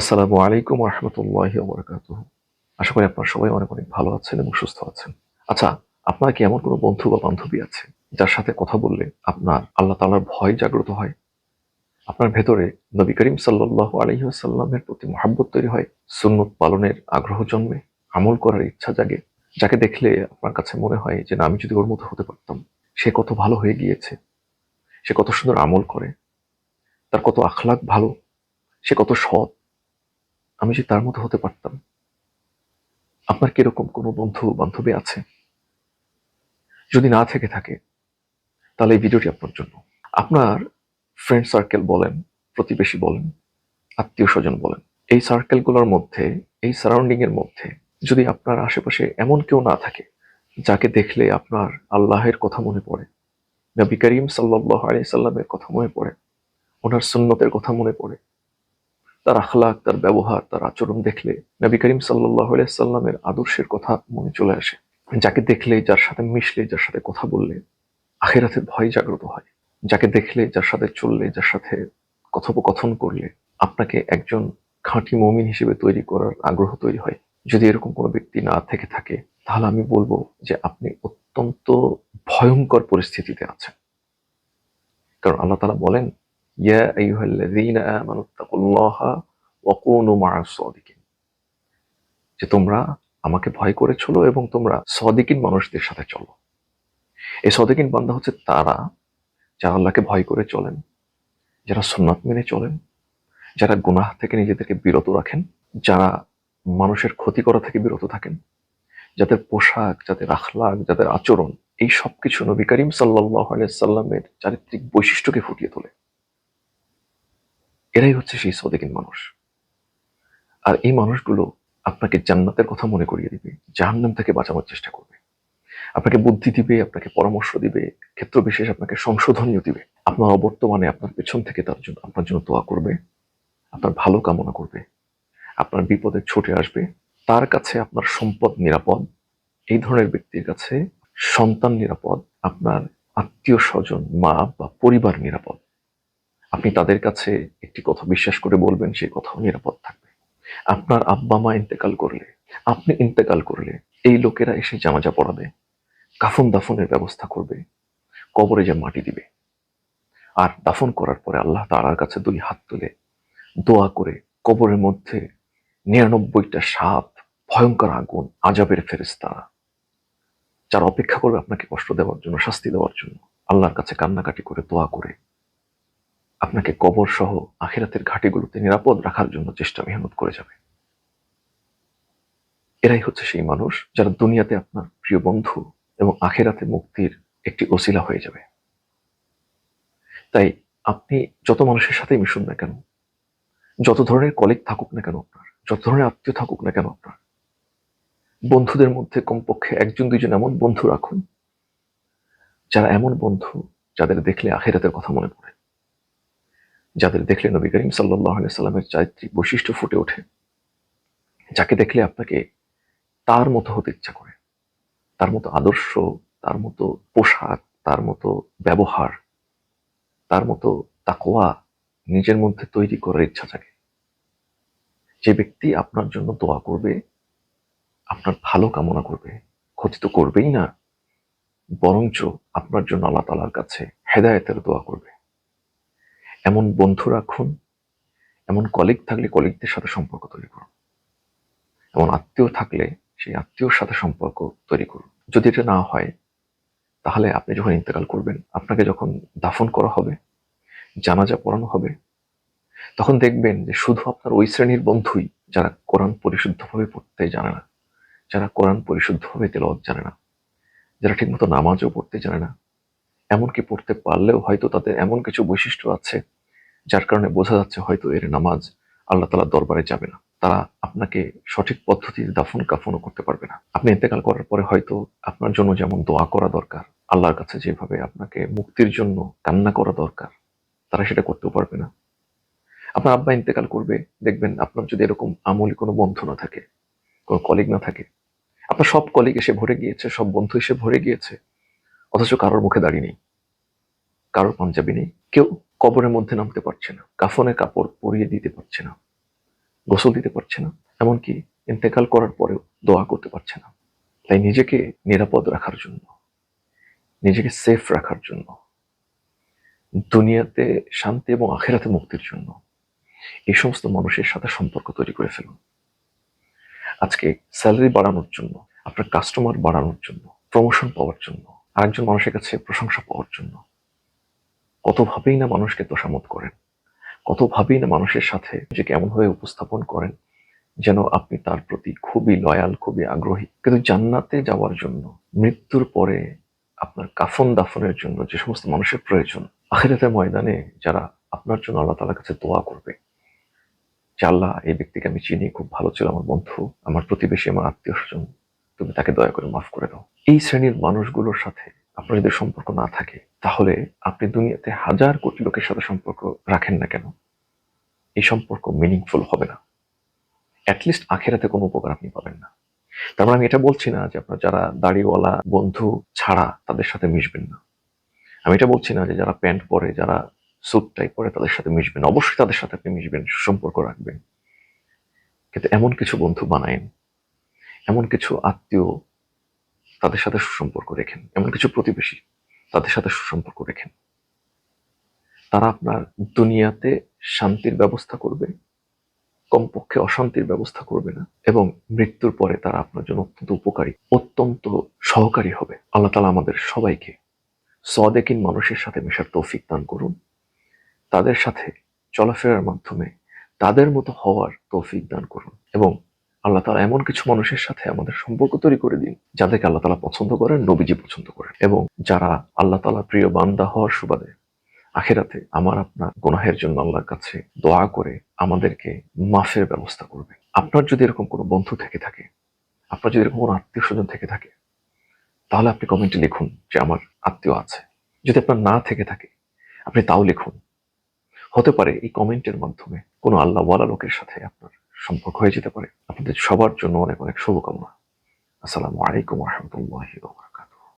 আসসালামু আলাইকুম রহমতুল্লাহ বরকাত আশা করি আপনার সবাই অনেক অনেক ভালো আছেন এবং সুস্থ আছেন। আচ্ছা আপনার কি এমন কোনো বন্ধু বা বান্ধবী আছে যার সাথে কথা বললে আপনার আল্লাহ তাআলার ভয় জাগ্রত হয়? আপনার ভেতরে নবী করিম সাল্লাহ আলহিহাসাল্লামের প্রতি মহাব্বত তৈরি হয়? সুন্নত পালনের আগ্রহ জন্মে? আমল করার ইচ্ছা জাগে? যাকে দেখলে আপনার কাছে মনে হয় যে না, আমি যদি ওর মতো হতে পারতাম, সে কত ভালো হয়ে গিয়েছে, সে কত সুন্দর আমল করে, তার কত আখলাক ভালো, সে কত সৎ আমি যে তার মতো হতে পারতাম। আপনার কীরকম কোনো বন্ধু বান্ধবী আছে? যদি না থেকে থাকে, তাহলে এই ভিডিওটি আপনার জন্য। আপনার ফ্রেন্ড সার্কেল বলেন, প্রতিবেশী বলেন আত্মীয় স্বজন বলেন, এই সার্কেলগুলোর মধ্যে, এই সারাউন্ডিং এর মধ্যে যদি আপনার আশেপাশে এমন কেউ না থাকে, যাকে দেখলে আপনার আল্লাহের কথা মনে পড়ে, নবী করিম সাল্লাহ আলি সাল্লামের কথা মনে পড়ে, ওনার সুন্নতের কথা মনে পড়ে তার আখলাক, তার ব্যবহার, তার আচরণ দেখলে নবী করিম সাল্লাহ সাল্লামের আদর্শের কথা মনে চলে আসে। যাকে দেখলে যার সাথে মিশলে, যার সাথে কথা বললে আখেরাতের ভয় জাগ্রত হয়। যাকে দেখলে, যার সাথে চললে, যার সাথে কথোপকথন করলে আপনাকে একজন খাঁটি মমিন হিসেবে তৈরি করার আগ্রহ তৈরি হয়। যদি এরকম কোনো ব্যক্তি না থেকে থাকে, তাহলে আমি বলব যে আপনি অত্যন্ত ভয়ঙ্কর পরিস্থিতিতে আছেন। কারণ আল্লাহ তালা বলেন ইয়া আইয়ুহাল্লাযীনা আমানু তাকুল্লাহা ওয়া কুনু মা'আস সাদিকিন যে তোমরা আমাকে ভয় করে চলো এবং তোমরা সদিকিন মানুষদের সাথে চলো। এই সদিকিন বান্দা হচ্ছে তারা যারা আল্লাহকে ভয় করে চলেন, যারা সুন্নাত মেনে চলেন, যারা গুনাহ থেকে নিজেদেরকে বিরত রাখেন, যারা মানুষের ক্ষতি করা থেকে বিরত থাকেন, যাদের পোশাক, যাদের আখলাক, যাদের আচরণ, এই সব কিছু নবী করিম সাল্লাহ সাল্লামের চারিত্রিক বৈশিষ্ট্যকে ফুটিয়ে তোলে। এরাই হচ্ছে সেই সদিকিন মানুষ। আর এই মানুষগুলো আপনাকে জান্নাতের কথা মনে করিয়ে দিবে, জাহান্নাম থেকে বাঁচানোর চেষ্টা করবে। আপনাকে বুদ্ধি দিবে, আপনাকে পরামর্শ দিবে ক্ষেত্র বিশেষ আপনাকে সংশোধনীয় দিবে। আপনার অবর্তমানে আপনার পেছন থেকে তার জন্য, আপনার জন্য দোয়া করবে, আপনার ভালো কামনা করবে, আপনার বিপদে ছুটে আসবে, তার কাছে আপনার সম্পদ নিরাপদ, এই ধরনের ব্যক্তির কাছে সন্তান নিরাপদ, আপনার আত্মীয় স্বজন, মা বা পরিবার নিরাপদ। আপনি তাদের কাছে একটি কথা বিশ্বাস করে বলবেন, সেই কথাও নিরাপদ থাকবে। আপনার আব্বা মা ইন্তেকাল করলে, আপনি ইন্তেকাল করলে এই লোকেরা এসে জানাজা পড়াবে, কাফন দাফনের ব্যবস্থা করবে, কবরে যে মাটি দিবে। আর দাফন করার পরে আল্লাহ তাআলার কাছে দুই হাত তুলে দোয়া করে কবরের মধ্যে নিরানব্বইটা সাপ, ভয়ঙ্কর আগুন, আজাবের ফেরেস্তারা যারা অপেক্ষা করবে আপনাকে কষ্ট দেওয়ার জন্য, শাস্তি দেওয়ার জন্য, আল্লাহর কাছে কান্নাকাটি করে দোয়া করে আপনাকে কবর সহ আখেরাতের ঘাটিগুলোতে নিরাপদ রাখার জন্য চেষ্টা মেহনত করে যাবে। এরাই হচ্ছে সেই মানুষ যারা দুনিয়াতে আপনার প্রিয় বন্ধু এবং আখেরাতে মুক্তির একটি ওসিলা হয়ে যাবে। তাই আপনি যত মানুষের সাথে মিশুন না কেন, যত ধরনের কলিগ থাকুক না কেন আপনার, যত ধরনের আত্মীয় থাকুক না কেন আপনার, বন্ধুদের মধ্যে কমপক্ষে একজন দুইজন এমন বন্ধু রাখুন, যারা এমন বন্ধু যাদের দেখলে আখেরাতের কথা মনে পড়ে। যাদের দেখলে নবী করিম সাল্লাহ সাল্লামের চারিত্রিক বৈশিষ্ট্য ফুটে ওঠে, যাকে দেখলে আপনাকে তার মতো হতে ইচ্ছা করে, তার মতো আদর্শ, তার মতো পোশাক, তার মতো ব্যবহার, তার মতো তাকোয়া নিজের মধ্যে তৈরি করার ইচ্ছা থাকে। যে ব্যক্তি আপনার জন্য দোয়া করবে, আপনার ভালো কামনা করবে, ক্ষতি তো করবেই না, বরঞ্চ আপনার জন্য আল্লাহ তালার কাছে হেদায়েতের দোয়া করবে। এমন বন্ধু রাখুন, এমন কলিগ থাকলে কলিগদের সাথে সম্পর্ক তৈরি করুন। এমন আত্মীয় থাকলে সেই আত্মীয়র সাথে সম্পর্ক তৈরি করুন। যদি এটা না হয়, তাহলে আপনি যখন ইন্তেকাল করবেন, আপনাকে যখন দাফন করা হবে, জানাজা পড়ানো হবে, তখন দেখবেন যে শুধু আপনার ওই শ্রেণির বন্ধুই যারা কোরআন পরিশুদ্ধভাবে পড়তে জানে না, যারা কোরআন পরিশুদ্ধভাবে তেলাওয়াত জানে না, যারা ঠিকমতো নামাজও পড়তে জানে না, এমনকি পড়তে পারলেও হয়তো তাদের এমন কিছু বৈশিষ্ট্য আছে যার কারণে বোঝা যাচ্ছে হয়তো এর নামাজ আল্লাহ তালা দরবারে যাবে না। তারা আপনাকে সঠিক পদ্ধতিতে দাফন কাফনও করতে পারবে না। আপনি ইন্তেকাল করার পরে হয়তো আপনার জন্য যেমন দোয়া করা দরকার, আল্লাহর কাছে যেভাবে আপনাকে মুক্তির জন্য কান্না করা দরকার, তারা সেটা করতেও পারবে না। আপনার আব্বা ইন্তেকাল করবে, দেখবেন আপনার যদি এরকম আমলি কোনো বন্ধু না থাকে, কোনো কলিগ না থাকে, আপনার সব কলিগ এসে ভরে গিয়েছে, সব বন্ধু এসে ভরে গিয়েছে, অথচ কারোর মুখে দাঁড়িয়ে নেই, কারোর পাঞ্জাবি নেই, কেউ কবরের মধ্যে নামতে পারছে না। কাফনে কাপড় পরিয়ে দিতে পারছে না। গোসল দিতে পারছে না। এমনকি ইন্তেকাল করার পরেও দোয়া করতে পারছে না। তাই নিজেকে নিরাপদ রাখার জন্য, নিজেকে সেফ রাখার জন্য, দুনিয়াতে শান্তি এবং আখেরাতে মুক্তির জন্য এই সমস্ত মানুষের সাথে সম্পর্ক তৈরি করে ফেলুন। আজকে স্যালারি বাড়ানোর জন্য, আপনার কাস্টমার বাড়ানোর জন্য প্রমোশন পাওয়ার জন্য, আরেকজন মানুষের কাছে প্রশংসা পাওয়ার জন্য কতভাবেই না মানুষকে তোষামত করেন? কতভাবেই না মানুষের সাথে নিজেকে এমনভাবে উপস্থাপন করেন যেন আপনি তার প্রতি খুবই লয়াল খুবই আগ্রহী। কিন্তু জান্নাতে যাওয়ার জন্য, মৃত্যুর পরে আপনার কাফন দাফনের জন্য যে সমস্ত মানুষের প্রয়োজন, আখিরাতের ময়দানে যারা আপনার জন্য আল্লাহ তালার কাছে দোয়া করবে, যে আল্লাহ এই ব্যক্তিকে আমি চিনি, খুব ভালো ছিল আমার বন্ধু, আমার প্রতিবেশী, আমার আত্মীয় স্বজন তুমি তাকে দয়া করে মাফ করে দাও। এই শ্রেণির মানুষগুলোর সাথে আপনার যদি সম্পর্ক না থাকে, তাহলে আপনি দুনিয়াতে হাজার কোটি লোকের সাথে সম্পর্ক রাখেন না কেন? এই সম্পর্ক মিনিংফুল হবে না। অ্যাটলিস্ট আখেরাতে কোনো উপকার আপনি পাবেন না। তার মানে আমি এটা বলছি না যে আপনার যারা দাড়িওয়ালা বন্ধু ছাড়া তাদের সাথে মিশবেন না। আমি এটা বলছি না যে যারা প্যান্ট পরে, যারা স্যুট টাই পরে তাদের সাথে মিশবেন। অবশ্যই তাদের সাথে আপনি মিশবেন, সুসম্পর্ক রাখবেন। কিন্তু এমন কিছু বন্ধু বানায়েন, এমন কিছু আত্মীয় তাদের সাথে সুসম্পর্ক রেখেন। এমন কিছু প্রতিবেশী তাদের সাথে সুসম্পর্ক রেখেন। তারা আপনার দুনিয়াতে শান্তির ব্যবস্থা করবে, কমপক্ষে অশান্তির ব্যবস্থা করবে না এবং মৃত্যুর পরে তারা আপনার জন্য অত্যন্ত উপকারী, অত্যন্ত সহকারী হবে। আল্লাহ তালা আমাদের সবাইকে সদেকিন মানুষের সাথে মেশার তৌফিক দান করুন। তাদের সাথে চলাফেরার মাধ্যমে তাদের মতো হওয়ার তৌফিক দান করুন এবং আল্লাহ তালা এমন কিছু মানুষের সাথে আমাদের সম্পর্ক তৈরি করে দিন, যাদেরকে আল্লাহ তালা পছন্দ করেন, নবীজি পছন্দ করেন। এবং যারা আল্লাহ তালা প্রিয় বান্দা হওয়ার সুবাদে আখেরাতে আমার, আপনার গুনাহের জন্য আল্লাহর কাছে দোয়া করে আমাদেরকে মাফের ব্যবস্থা করবে। আপনার যদি এরকম কোনো বন্ধু থেকে থাকে, আপনার যদি এরকম কোনো আত্মীয় স্বজন থেকে থাকে, তাহলে আপনি কমেন্টে লিখুন যে আমার আত্মীয় আছে। যদি আপনার না থেকে থাকে, আপনি তাও লিখুন। হতে পারে এই কমেন্টের মাধ্যমে কোনো আল্লাহওয়ালা লোকের সাথে আপনার সম্পর্ক হয়ে যেতে পারে। আপনাদের সবার জন্য অনেক অনেক শুভকামনা। আসসালামু আলাইকুম রহমতুল্লাহ